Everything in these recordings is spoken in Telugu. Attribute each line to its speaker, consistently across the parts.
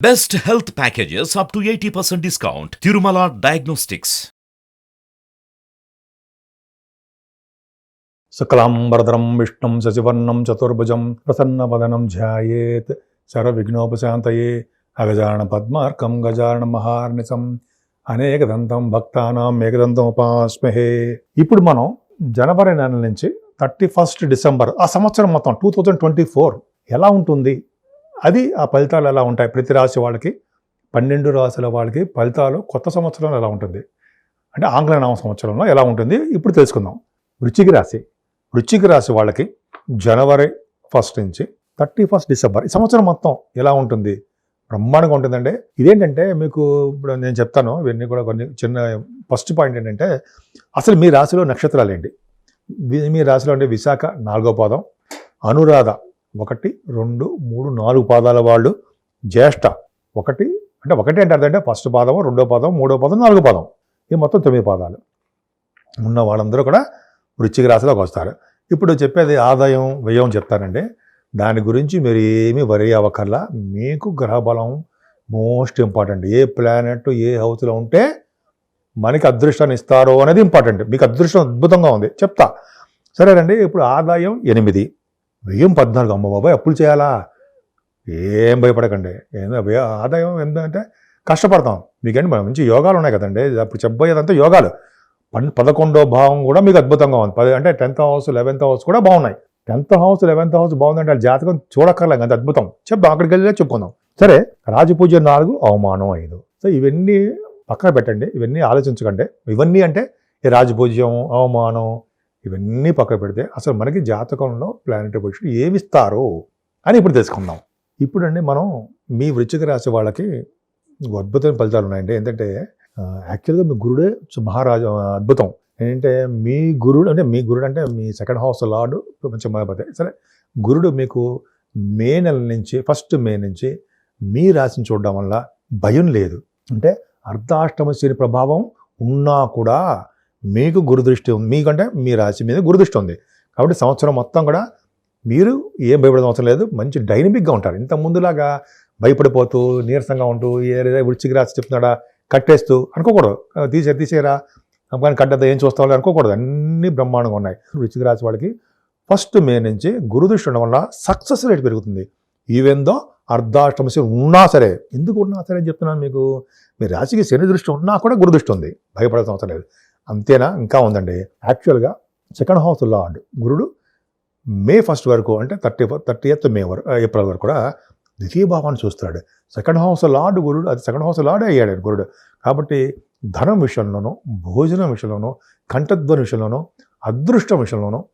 Speaker 1: Best health packages up to 80% discount. Tirumala diagnostics
Speaker 2: శుక్లాంబరధరం విష్ణుం శశివర్ణం చతుర్భుజం ప్రసన్నవదనం ధ్యాయేత్ సర్వవిఘ్నోపశాంతయే అగజాన పద్మార్కం గజాన అనేక అనేకదంతం భక్తానాం ఏకదంతం ఉపాస్మహే ఇప్పుడు మనం జనవరి నెల నుంచి థర్టీ ఫస్ట్ డిసెంబర్ ఆ సంవత్సరం మొత్తం టూ థౌజండ్ ట్వంటీ ఫోర్ ఎలా ఉంటుంది? అది ఆ ఫలితాలు ఎలా ఉంటాయి? ప్రతి రాశి వాళ్ళకి పన్నెండు రాశుల వాళ్ళకి ఫలితాలు కొత్త సంవత్సరంలో ఎలా ఉంటుంది? అంటే ఆంగ్ల నామ సంవత్సరంలో ఎలా ఉంటుంది? ఇప్పుడు తెలుసుకుందాం. వృచ్చిక రాశి. వృచ్చిక రాశి వాళ్ళకి జనవరి ఫస్ట్ నుంచి థర్టీ ఫస్ట్ డిసెంబర్ ఈ సంవత్సరం మొత్తం ఎలా ఉంటుంది? బ్రహ్మాండంగా ఉంటుందండి. ఇదేంటంటే మీకు ఇప్పుడు నేను చెప్తాను ఇవన్నీ కూడా కొన్ని చిన్న ఫస్ట్ పాయింట్ ఏంటంటే అసలు మీ రాశిలో నక్షత్రాలు ఏంటి? మీ- మీ రాశిలో అంటే విశాఖ నాలుగో పాదం అనురాధ ఒకటి రెండు మూడు నాలుగు పాదాల వాళ్ళు జ్యేష్ఠ. ఒకటి అంటే ఒకటి అంటే అర్థం అంటే ఫస్ట్ పాదం రెండో పాదం మూడో పాదం నాలుగో పాదం ఇది మొత్తం తొమ్మిది పాదాలు. ఉన్న వాళ్ళందరూ కూడా వృచ్చిక రాశిలోకి వస్తారు. ఇప్పుడు చెప్పేది ఆదాయం వ్యయం చెప్తానండి దాని గురించి మీరు ఏమీ వరి అవ్వకల్లా మీకు గ్రహబలం మోస్ట్ ఇంపార్టెంట్. ఏ ప్లానెట్ ఏ హౌస్లో ఉంటే మనకి అదృష్టాన్ని ఇస్తారో అనేది ఇంపార్టెంట్. మీకు అదృష్టం అద్భుతంగా ఉంది. చెప్తా. సరేనండి ఇప్పుడు ఆదాయం ఎనిమిది. వ్యయం పద్నాలుగు? అమ్మ బాబాయ్ అప్పులు చేయాలా? ఏం భయపడకండి. ఏందో ఆదాయం ఏంటంటే కష్టపడతాం. మీకేంటి మన మంచి యోగాలు ఉన్నాయి కదండి. అప్పుడు చెప్పబోయేదంతా యోగాలు. పన్ పదకొండో భావం కూడా మీకు అద్భుతంగా ఉంది. పది అంటే టెన్త్ హౌస్ లెవెన్త్ హౌస్ కూడా బాగున్నాయి. టెన్త్ హౌస్ లెవెన్త్ హౌస్ బాగుందంటే ఆ జాతకం చూడక్కర్లేదు. అంత అద్భుతం. చెప్దాం అక్కడికి వెళ్ళే చెప్పుకుందాం. సరే రాజపూజ నాలుగు అవమానం ఐదు. సో ఇవన్నీ పక్కన పెట్టండి. ఇవన్నీ ఆలోచించకండి. ఇవన్నీ అంటే ఈ రాజపూజ్యం అవమానం ఇవన్నీ పక్కన పెడితే అసలు మనకి జాతకంలో ప్లానెటరీ పొజిషన్ ఏమిస్తారు అని ఇప్పుడు తెలుసుకుందాం. ఇప్పుడండి మనం మీ వృచ్చిక రాశి వాళ్ళకి అద్భుతమైన ఫలితాలు ఉన్నాయండి. ఏంటంటే యాక్చువల్గా మీ గురుడే చు- మహారాజు అద్భుతం. ఏంటంటే మీ గురుడు అంటే మీ గురుడు అంటే మీ సెకండ్ హౌస్ లార్డు కొంచెం బాధపడే సరే గురుడు మీకు మే నెల నుంచి ఫస్ట్ మే నుంచి మీ రాశిని చూడడం వల్ల భయం లేదు. అంటే అర్ధాష్టమ శని ప్రభావం ఉన్నా కూడా మీకు గురుదృష్టి ఉంది మీకంటే మీ రాశి మీద గురుదృష్టి ఉంది. కాబట్టి సంవత్సరం మొత్తం కూడా మీరు ఏం భయపడడం అవసరం లేదు. మంచి డైనమిక్గా ఉంటారు. ఇంత ముందులాగా భయపడిపోతూ నీరసంగా ఉంటూ ఏ వృచ్చికి రాసి చెప్తున్నాడా కట్టేస్తూ అనుకోకూడదు. ఆ, తీసే తీసేరా కానీ కట్టద్దా ఏం చూస్తావు అనుకోకూడదు. అన్ని బ్రహ్మాండంగా ఉన్నాయి. వృచ్చిక రాశి వాళ్ళకి ఫస్ట్ మే నుంచి గురుదృష్టి ఉండడం వల్ల సక్సెస్ రేట్ పెరుగుతుంది. ఈవెందో దో ఉన్నా సరే. ఎందుకు ఉన్నా సరే అని చెప్తున్నాను మీకు. మీ రాశికి శని దృష్టి ఉన్నా కూడా గురుదృష్టి ఉంది. భయపడాల్సిన అవసరం లేదు. అంతేనా? ఇంకా ఉందండి. యాక్చువల్గా సెకండ్ హౌస్ లార్డ్. గురుడు మే ఫస్ట్ వరకు అంటే థర్టీ థర్టీ ఎత్ మే వరకు ఏప్రిల్ వరకు కూడా ద్వితీయ భావాన్ని చూస్తాడు సెకండ్ హౌస్ లార్డ్ గురుడు అది సెకండ్ హౌస్ లార్డే అయ్యాడు గురుడు. కాబట్టి ధనం విషయంలోనూ భోజనం విషయంలోనూ కంఠధ్వని విషయంలోనూ అదృష్టం విషయంలోనూ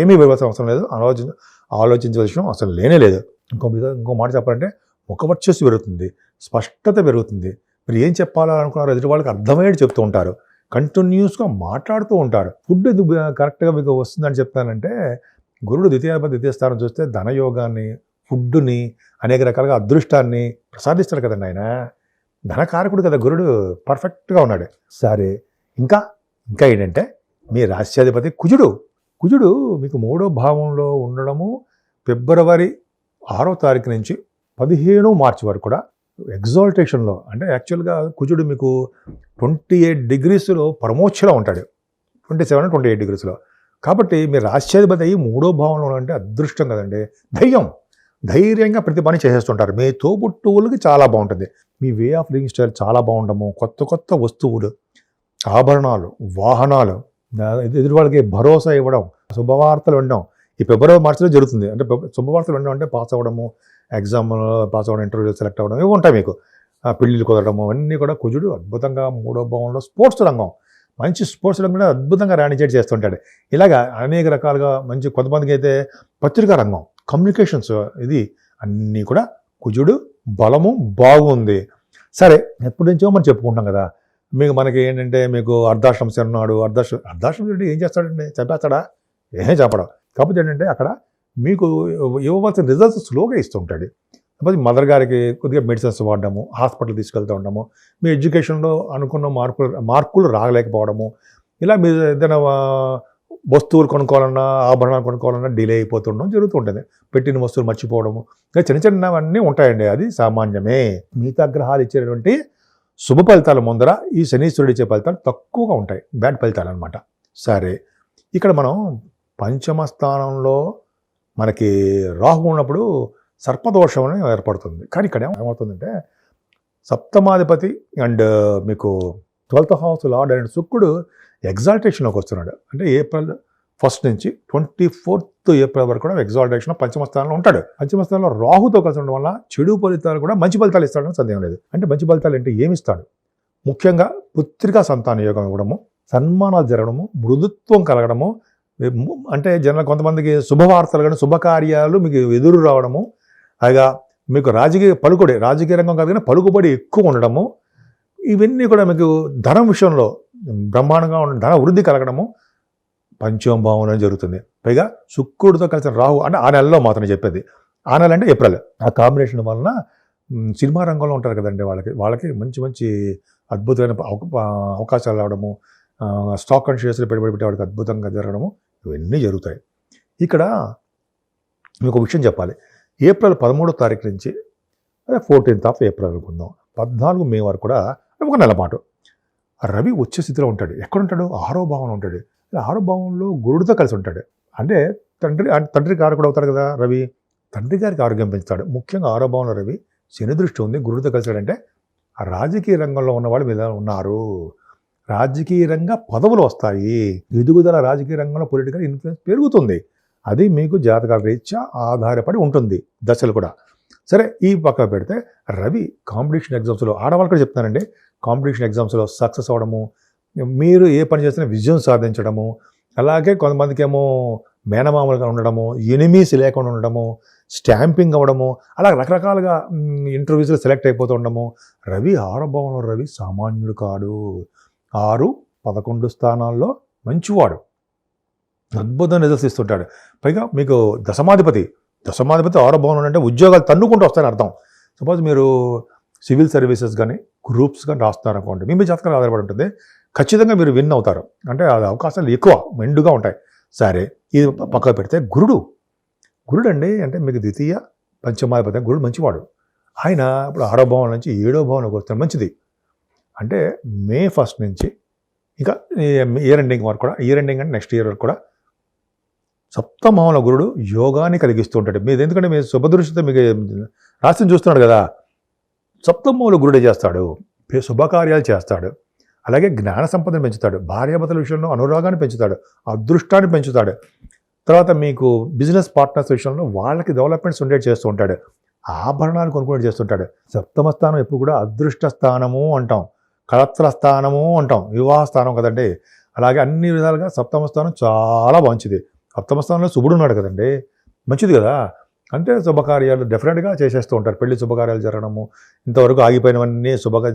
Speaker 2: ఏమీ వ్యవస్థ అవసరం లేదు. ఆలోచించ ఆలోచించవలసిన అవసరం లేనే లేదు. ఇంకో మీద ఇంకో మాట చెప్పాలంటే ముఖవర్చస్సు పెరుగుతుంది. స్పష్టత పెరుగుతుంది. మీరు ఏం చెప్పాలనుకున్నారో ఎదుటి వాళ్ళకి అర్థమయ్యేది చెప్తూ ఉంటారు. కంటిన్యూస్గా మాట్లాడుతూ ఉంటారు. ఫుడ్ ఇది కరెక్ట్గా మీకు వస్తుందని చెప్తానంటే గురుడు ద్వితీయాధిపతి ద్వితీయ స్థానం చూస్తే ధనయోగాన్ని ఫుడ్ని అనేక రకాలుగా అదృష్టాన్ని ప్రసాదిస్తాడు కదండి ఆయన ధనకారకుడు కదా గురుడు పర్ఫెక్ట్గా ఉన్నాడు. సరే ఇంకా ఇంకా ఏంటంటే మీ రాష్ట్రాధిపతి కుజుడు. కుజుడు మీకు మూడో భావంలో ఉండడము ఫిబ్రవరి ఆరో తారీఖు నుంచి పదిహేను మార్చి వరకు కూడా ఎగ్జాల్టేషన్లో అంటే యాక్చువల్గా కుజుడు మీకు ట్వంటీ ఎయిట్ డిగ్రీస్లో పరమోచ్చలో ఉంటాడు. ట్వంటీ సెవెన్ ట్వంటీ ఎయిట్ డిగ్రీస్లో. కాబట్టి మీరు రాష్ట్రాధిపతి అయ్యి మూడో భావంలో అంటే అదృష్టం కదండి. ధైర్యం ధైర్యంగా ప్రతి పని చేసేస్తుంటారు. మీ తోబుట్టువులకి చాలా బాగుంటుంది. మీ వే ఆఫ్ లివింగ్ స్టైల్ చాలా బాగుండము. కొత్త కొత్త వస్తువులు ఆభరణాలు వాహనాలు దా- వాళ్ళకి భరోసా ఇవ్వడం శుభవార్తలు వినడం. ఈ ఫిబ్రవరి మార్చిలో జరుగుతుంది. అంటే శుభవార్తలు వినడం అంటే పాస్ అవ్వడము ఎగ్జామ్ పాస్ అవ్వడం ఇంటర్వ్యూ సెలెక్ట్ అవ్వడం ఇవి ఉంటాయి మీకు. పెళ్ళిళ్ళు కుదరడము అన్నీ కూడా కుజుడు అద్భుతంగా మూడో భావంలో స్పోర్ట్స్ రంగం. మంచి స్పోర్ట్స్ రంగం కూడా అద్భుతంగా రాణించేట్ చేస్తుంటాడు. ఇలాగా అనేక రకాలుగా మంచి కొంతమందికి అయితే పత్రికా రంగం కమ్యూనికేషన్స్ ఇది అన్నీ కూడా కుజుడు బలము బాగుంది. సరే ఎప్పటి నుంచో మనం చెప్పుకుంటాం కదా మీకు మనకి ఏంటంటే మీకు అర్ధాశ్రమ శని అర్ధాశ్రమ అర్ధాశ్రమ ఏం చేస్తాడండి? చంపేస్తాడా? ఏం చెప్పడం కాకపోతే ఏంటంటే అక్కడ మీకు ఇవ్వవలసిన రిజల్ట్స్ స్లోగా ఇస్తుంటాడు కాకపోతే మదర్ గారికి కొద్దిగా మెడిసిన్స్ వాడడము హాస్పిటల్ తీసుకెళ్తూ ఉండడము మీ ఎడ్యుకేషన్లో అనుకున్న మార్కులు మార్కులు రాగలేకపోవడము ఇలా మీరు ఏదైనా వస్తువులు కొనుక్కోవాలన్నా ఆభరణాలు కొనుక్కోవాలన్నా డిలే అయిపోతుండడం జరుగుతూ ఉంటుంది. పెట్టిన వస్తువులు మర్చిపోవడము ఇలా చిన్న చిన్నవన్నీ ఉంటాయండి. అది సామాన్యమే. మిగతా గ్రహాలు ఇచ్చేటువంటి శుభ ఫలితాల ముందర ఈ శనీశ్వరుడు ఇచ్చే ఫలితాలు తక్కువగా ఉంటాయి. బ్యాడ్ ఫలితాలు అనమాట సరే ఇక్కడ మనం పంచమ స్థానంలో మనకి రాహు ఉన్నప్పుడు సర్పదోషం అనేది ఏర్పడుతుంది. కానీ ఇక్కడ ఏమవుతుందంటే సప్తమాధిపతి అండ్ మీకు ట్వెల్త్ హౌస్ లార్డ్ అండ్ శుక్రుడు ఎగ్జాల్టేషన్లోకి వస్తున్నాడు. అంటే ఏప్రిల్ ఫస్ట్ నుంచి ట్వంటీ ఫోర్త్ ఏప్రిల్ వరకు కూడా ఎగ్జాల్టేషన్ పంచమ స్థానంలో ఉంటాడు. పంచమ స్థానంలో రాహుతో కలిసి ఉండడం వల్ల చెడు ఫలితాలు కూడా మంచి ఫలితాలు ఇస్తాడని సందేహం లేదు. అంటే మంచి ఫలితాలు అంటే ఏమి ఇస్తాడు? ముఖ్యంగా పుత్రికా సంతాన యోగం ఇవ్వడము సన్మానాలు జరగడము మృదుత్వం కలగడము అంటే జనరల్ కొంతమందికి శుభవార్తలు కానీ శుభకార్యాలు మీకు ఎదురు రావడము పైగా మీకు రాజకీయ పలుకుబడి రాజకీయ రంగం కాదు కానీ పలుకుబడి ఎక్కువ ఉండడము ఇవన్నీ కూడా మీకు ధనం విషయంలో బ్రహ్మాండంగా ఉన్న ధన వృద్ధి కలగడము పంచమ భావంలో జరుగుతుంది. పైగా శుక్రుడితో కలిసిన రాహు అంటే ఆ నెలలో మాత్రం చెప్పేది. ఆ నెల అంటే ఏప్రిల్. ఆ కాంబినేషన్ వలన సినిమా రంగంలో ఉంటారు కదండి వాళ్ళకి వాళ్ళకి మంచి మంచి అద్భుతమైన అవకాశాలు రావడము స్టాక్ అండ్ షేర్స్లో పెట్టుబడి పెట్టే వాడికి అద్భుతంగా జరగడము ఇవన్నీ జరుగుతాయి. ఇక్కడ మీకు విషయం చెప్పాలి. ఏప్రిల్ పదమూడో తారీఖు నుంచి అదే ఫోర్టీన్త్ ఆఫ్ ఏప్రిల్ అనుకుందాం. పద్నాలుగు మే వరకు కూడా ఒక నెల పాటు. రవి వచ్చే స్థితిలో ఉంటాడు. ఎక్కడ ఉంటాడు ఆరో భావంలో ఉంటాడు. ఆరో భావంలో గురుడితో కలిసి ఉంటాడు. అంటే తండ్రి అంటే తండ్రి కారకుడు అవుతాడు కదా రవి? తండ్రి గారికి ఆరోగ్యం పెంచుతాడు. ముఖ్యంగా ఆరో భావంలో రవి శని దృష్టి ఉంది గురుడితో కలిసాడంటే ఆ రాజకీయ రంగంలో ఉన్న వాళ్ళు మీద ఉన్నారు. రాజకీయ రంగ పదవులు వస్తాయి. ఎదుగుదల రాజకీయ రంగంలో పొలిటికల్ ఇన్ఫ్లుయెన్స్ పెరుగుతుంది. అది మీకు జాతకాల రీత్యా ఆధారపడి ఉంటుంది. దశలు కూడా. సరే ఈ పక్క పెడితే రవి కాంపిటీషన్ ఎగ్జామ్స్లో ఆడవాళ్ళు కూడా చెప్తున్నానండి కాంపిటీషన్ ఎగ్జామ్స్లో సక్సెస్ అవ్వడము మీరు ఏ పని చేసినా విజయం సాధించడము అలాగే కొంతమందికి ఏమో మేనమామలుగా ఉండడము ఎనిమీస్ లేకుండా ఉండడము స్టాంపింగ్ అవ్వడము అలా రకరకాలుగా ఇంటర్వ్యూస్లో సెలెక్ట్ అయిపోతూ ఉండడము. రవి ఆరో రవి సామాన్యుడు కాడు. ఆరు పదకొండు స్థానాల్లో మంచివాడు. అద్భుతం నిదర్శిస్తుంటాడు పైగా మీకు దశమాధిపతి దశమాధిపతి ఆరో భవనం అంటే ఉద్యోగాలు తన్నుకుంటూ వస్తాయని అర్థం. సపోజ్ మీరు సివిల్ సర్వీసెస్ కానీ గ్రూప్స్ కానీ రాస్తున్నారు అనుకోండి మీ మీ జాతకాలు ఆధారపడి ఉంటుంది. ఖచ్చితంగా మీరు విన్ అవుతారు. అంటే అది అవకాశాలు ఎక్కువ మెండుగా ఉంటాయి. సరే ఇది పక్కకు పెడితే గురుడు. గురుడు అండి అంటే మీకు ద్వితీయ పంచమాధిపతి గురుడు మంచివాడు. ఆయన ఇప్పుడు ఆరో భవనం నుంచి ఏడో భవనంకి వస్తే మంచిది. అంటే మే ఫస్ట్ నుంచి ఇంకా ఇయర్ ఎండింగ్ వరకు కూడా ఇయర్ ఎండింగ్ అంటే నెక్స్ట్ ఇయర్ వరకు కూడా సప్తమాముల గురుడు యోగాన్ని కలిగిస్తూ ఉంటాడు. మీరు ఎందుకంటే మీరు శుభదృష్టితో మీకు రాశిని చూస్తున్నాడు కదా. సప్తమహంలో గురుడే చేస్తాడు? శుభకార్యాలు చేస్తాడు. అలాగే జ్ఞాన సంపదను పెంచుతాడు. భార్యాభర్తల విషయంలో అనురాగాన్ని పెంచుతాడు. అదృష్టాన్ని పెంచుతాడు. తర్వాత మీకు బిజినెస్ పార్ట్నర్స్ విషయంలో వాళ్ళకి డెవలప్మెంట్స్ ఉండేట్ చేస్తూ ఉంటాడు. ఆభరణాలు కొనుక్కునే చేస్తుంటాడు సప్తమ స్థానం ఎప్పుడు కూడా అదృష్ట స్థానము అంటాం. కళత్ర స్థానము అంటాం. వివాహ స్థానం కదండి. అలాగే అన్ని విధాలుగా సప్తమ స్థానం చాలా మంచిది. సప్తమ స్థానంలో శుభుడు ఉన్నాడు కదండి. మంచిది కదా. అంటే శుభకార్యాలు డెఫినెట్గా చేసేస్తూ ఉంటారు. పెళ్ళి శుభకార్యాలు జరగడము ఇంతవరకు ఆగిపోయినవన్నీ శుభగా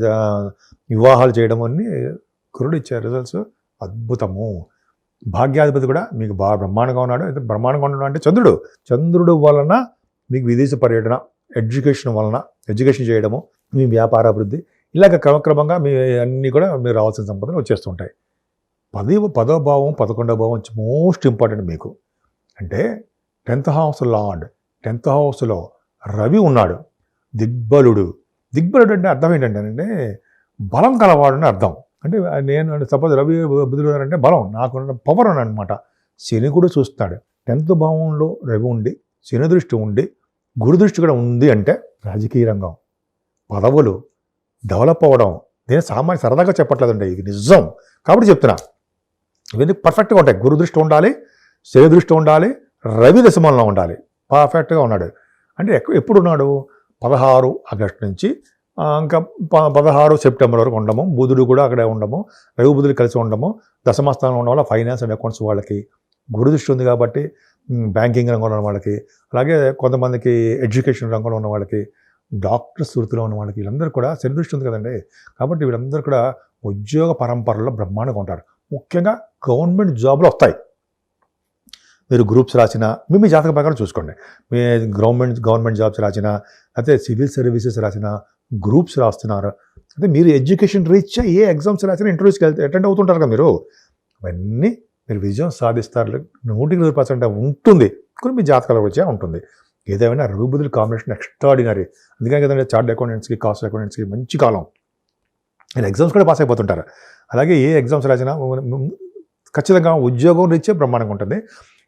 Speaker 2: వివాహాలు చేయడం అన్ని గురుడు ఇచ్చే రిజల్ట్స్ అద్భుతము. భాగ్యాధిపతి కూడా మీకు బాగా బ్రహ్మాండంగా ఉన్నాడు. అయితే బ్రహ్మాండంగా ఉండడం అంటే చంద్రుడు. చంద్రుడు వలన మీకు విదేశ పర్యటన ఎడ్యుకేషన్ వలన ఎడ్యుకేషన్ చేయడము మీ వ్యాపార అభివృద్ధి ఇలాగ క్రమక్రమంగా మీ అన్నీ కూడా మీరు రావాల్సిన సంపదలు వచ్చేస్తుంటాయి. పది పదో భావం పదకొండవ భావం మోస్ట్ ఇంపార్టెంట్ మీకు. అంటే టెన్త్ హౌస్ లార్డ్ టెన్త్ హౌస్లో రవి ఉన్నాడు. దిగ్బలుడు. దిగ్బలుడు అంటే అర్థం ఏంటంటే బలం కలవాడు అని అర్థం. అంటే నేను సపోజ్ రవి బుద్ధుడు అంటే బలం నాకు పవర్ అని అనమాట శని కూడా చూస్తాడు. టెన్త్ భావంలో రవి ఉండి శని దృష్టి ఉండి గురు దృష్టి కూడా ఉంది అంటే రాజకీయ రంగం. పదవులు డెవలప్ అవ్వడం. నేను సామాన్య సరదాగా చెప్పట్లేదండి ఇది నిజం. కాబట్టి చెప్తున్నా. ఇవన్నీ పర్ఫెక్ట్గా ఉంటాయి. గురు దృష్టి ఉండాలి శని దృష్టి ఉండాలి రవి దశమంలో ఉండాలి. పర్ఫెక్ట్గా ఉన్నాడు. అంటే ఎక్క- ఎప్పుడు ఉన్నాడు పదహారు ఆగస్టు నుంచి ఇంకా ప- పదహారు సెప్టెంబర్ వరకు ఉండము. బుధుడు కూడా అక్కడే ఉండము. రవి బుధుడు కలిసి ఉండము. దశమస్థానంలో ఉండడం వల్ల ఫైనాన్స్ అండ్ అకౌంట్స్ వాళ్ళకి గురు దృష్టి ఉంది కాబట్టి బ్యాంకింగ్ రంగంలో ఉన్న వాళ్ళకి అలాగే కొంతమందికి ఎడ్యుకేషన్ రంగంలో ఉన్న వాళ్ళకి డాక్టర్స్ వృత్తిలో ఉన్న వాళ్ళకి వీళ్ళందరూ కూడా శనిదృష్టి ఉంది కదండి. కాబట్టి వీళ్ళందరూ కూడా ఉద్యోగ పరంపరలో బ్రహ్మాండంగా ఉంటారు. ముఖ్యంగా గవర్నమెంట్ జాబ్లు వస్తాయి. మీరు గ్రూప్స్ రాసిన మీ మీ జాతక ప్రకారం చూసుకోండి. మీ గవర్నమెంట్ గవర్నమెంట్ జాబ్స్ రాసిన అయితే సివిల్ సర్వీసెస్ రాసిన గ్రూప్స్ రాస్తున్నారు. అయితే మీరు ఎడ్యుకేషన్ రీచ్ ఏ ఎగ్జామ్స్ రాసిన ఇంటర్వ్యూస్కి వెళ్తే అటెండ్ అవుతుంటారు కదా మీరు. అవన్నీ మీరు విజయం సాధిస్తారు. నూటికి నూరు పర్సెంట్ ఉంటుంది. కొన్ని మీ జాతకాల వచ్చే ఉంటుంది. ఏదేమైనా రవి కాంబినేషన్ ఎక్స్ట్రాడినరీ అందుకని కదండి చార్ట్ అకౌంటెంట్స్కి కాస్ట్ అకౌంటెంట్స్కి మంచి కాలం. నేను ఎగ్జామ్స్ కూడా పాస్ అయిపోతుంటారు. అలాగే ఏ ఎగ్జామ్స్ రాసినా ఖచ్చితంగా ఉద్యోగం రీత్యా బ్రహ్మాండంగా ఉంటుంది.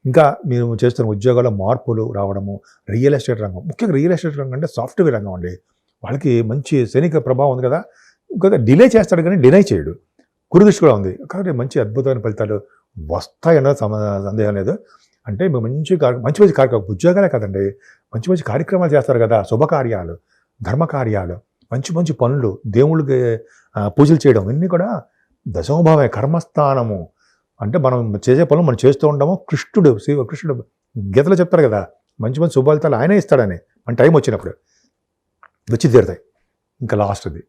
Speaker 2: ఇంకా మీరు చేస్తున్న ఉద్యోగాల్లో మార్పులు రావడము రియల్ ఎస్టేట్ రంగం. ముఖ్యంగా రియల్ ఎస్టేట్ రంగం అంటే సాఫ్ట్వేర్ రంగం అండి. వాళ్ళకి మంచి సైనిక ప్రభావం ఉంది కదా. ఇంకా డిలే చేస్తాడు కానీ డినై చేయడు. కురుదృష్టి కూడా ఉంది. కాబట్టి మంచి అద్భుతమైన ఫలితాలు వస్తాయన్న సందేహం లేదు. అంటే మంచి మంచి మంచి కార్యక్రమం ఉద్యోగాలే కదండి. మంచి మంచి కార్యక్రమాలు చేస్తారు కదా. శుభకార్యాలు ధర్మకార్యాలు మంచి మంచి పనులు దేవుళ్ళకి పూజలు చేయడం ఇవన్నీ కూడా దశమభావే కర్మస్థానము. అంటే మనం చేసే పనులు మనం చేస్తూ ఉంటాము కృష్ణుడు శివ కృష్ణుడు గీతలో చెప్తారు కదా. మంచి మంచి శుభాలితాలు ఆయనే ఇస్తాడని. మన టైం వచ్చినప్పుడు. వచ్చి తీరుతాయి. ఇంకా లాస్ట్ది.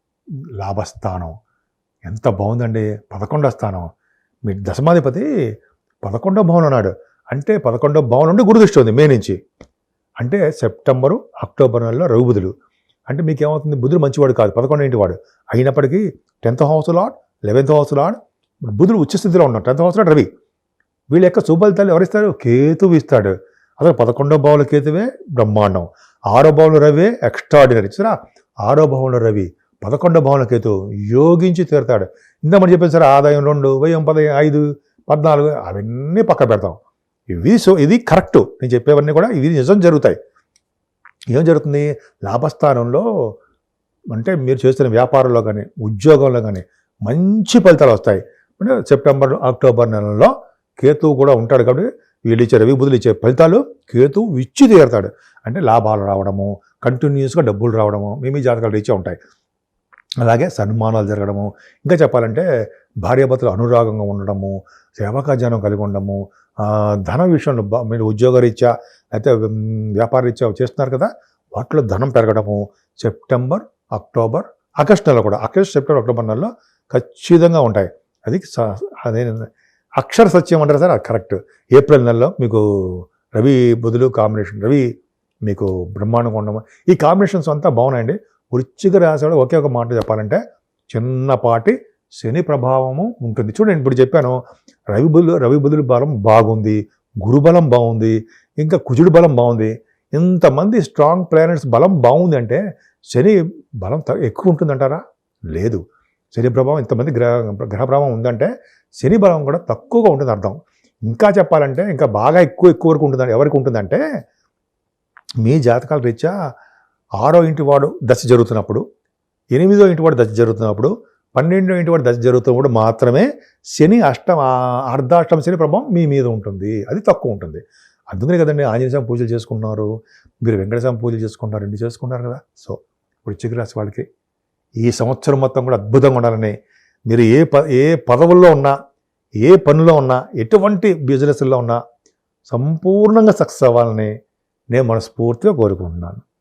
Speaker 2: లాభస్థానం. ఎంత బాగుందండి. పదకొండో స్థానం. మీ దశమాధిపతి పదకొండో భవనం ఉన్నాడు అంటే పదకొండో భావం నుండి గురుదృష్టి ఉంది మే నుంచి. అంటే సెప్టెంబరు అక్టోబర్ నెలలో రవి బుధులు అంటే మీకు ఏమవుతుంది బుధుడు మంచివాడు కాదు పదకొండు ఇంటి వాడు? అయినప్పటికీ tenth house lord eleventh house lord బుధుడు ఉచ్చస్థితిలో ఉన్నాడు. Tenth house lord Ravi. వీళ్ళ యొక్క శుభలితాలు ఎవరిస్తారు? కేతువు ఇస్తాడు. అసలు పదకొండో భావంలో కేతువే బ్రహ్మాండం. ఆరో భావంలో రవి ఎక్స్ట్రాడినరీ సరే ఆరో భావంలో రవి పదకొండో భావంలో కేతు యోగించి తీరుతాడు. ఇందా మనం చెప్పాను ఆదాయం రెండు వ్యయం పది ఐదు పద్నాలుగు అవన్నీ పక్క పెడతాం. ఇవి సో ఇది కరెక్ట్. నేను చెప్పేవన్నీ కూడా ఇవి నిజం జరుగుతాయి. ఏం జరుగుతుంది? లాభస్థానంలో అంటే మీరు చేస్తున్న వ్యాపారంలో కానీ ఉద్యోగంలో కానీ మంచి ఫలితాలు వస్తాయి. అంటే సెప్టెంబర్ అక్టోబర్ నెలలో కేతువు కూడా ఉంటాడు కాబట్టి వీళ్ళు ఇచ్చే రవి బుధులు ఇచ్చే ఫలితాలు కేతువు ఇచ్చి తీరుతాడు అంటే లాభాలు రావడము కంటిన్యూస్గా డబ్బులు రావడము మీ మీ జాతకాలు రీచే ఉంటాయి. అలాగే సన్మానాలు జరగడము. ఇంకా చెప్పాలంటే భార్యాభర్తలు అనురాగంగా ఉండడము సేవకాజనం కలిగి ఉండడము ధనం ధన విషయంలో బా- మీరు ఉద్యోగరీత్యా అయితే వ్యాపారరీత్యా వ్యాపార రీత్యా చేస్తున్నారు కదా వాటిలో ధనం పెరగడము సెప్టెంబర్ అక్టోబర్ ఆగస్ట్ నెలలో కూడా ఆగస్ట్ సెప్టెంబర్ అక్టోబర్ నెలలో ఖచ్చితంగా ఉంటాయి. అది అదే అక్షర సత్యం అంటారు సార్ అది కరెక్ట్. ఏప్రిల్ నెలలో మీకు రవి బుధులు కాంబినేషన్ రవి మీకు బ్రహ్మాండంగా ఉండము ఈ కాంబినేషన్స్ అంతా బాగున్నాయండి. వృచ్చిక రాశి ఒకే ఒక మాట చెప్పాలంటే చిన్నపాటి శని ప్రభావము ఉంటుంది. చూడండి ఇప్పుడు చెప్పాను రవి బుధులు రవి బుధుల బలం బాగుంది గురుబలం బాగుంది ఇంకా కుజుడు బలం బాగుంది. ఇంతమంది స్ట్రాంగ్ ప్లానెట్స్ బలం బాగుంది అంటే శని బలం త- ఎక్కువ ఉంటుందంటారా? లేదు. శని ప్రభావం ఇంతమంది గ్రహ గ్రహ ప్రభావం ఉందంటే శని బలం కూడా తక్కువగా ఉంటుంది అర్థం. ఇంకా చెప్పాలంటే ఇంకా బాగా ఎక్కువ ఎక్కువ వరకు ఉంటుంది ఎవరికి ఉంటుందంటే మీ జాతకాల రీత్యా ఆరో ఇంటి వాడు దశ జరుగుతున్నప్పుడు ఎనిమిదో ఇంటి వాడు దశ జరుగుతున్నప్పుడు పన్నెండో ఇంటి వాడు దశ జరుగుతున్నప్పుడు మాత్రమే శని అష్టమ ఆ- అర్ధాష్టమ శని ప్రభావం మీ మీద ఉంటుంది. అది తక్కువ ఉంటుంది. అందుకనే కదండి ఆంజనేయ స్వామి పూజలు చేసుకుంటున్నారు. మీరు వెంకటేశ్వర పూజలు చేసుకుంటారు రెండు చేసుకుంటారు కదా. సో వృశ్చిక రాశి వాళ్ళకి ఈ సంవత్సరం మొత్తం కూడా అద్భుతంగా ఉండాలని మీరు ఏ ప ఏ పదవుల్లో ఉన్నా ఏ పనిలో ఉన్నా ఎటువంటి బిజినెస్లో ఉన్నా సంపూర్ణంగా సక్సెస్ అవ్వాలని నేను మనస్ఫూర్తిగా కోరుకుంటున్నాను.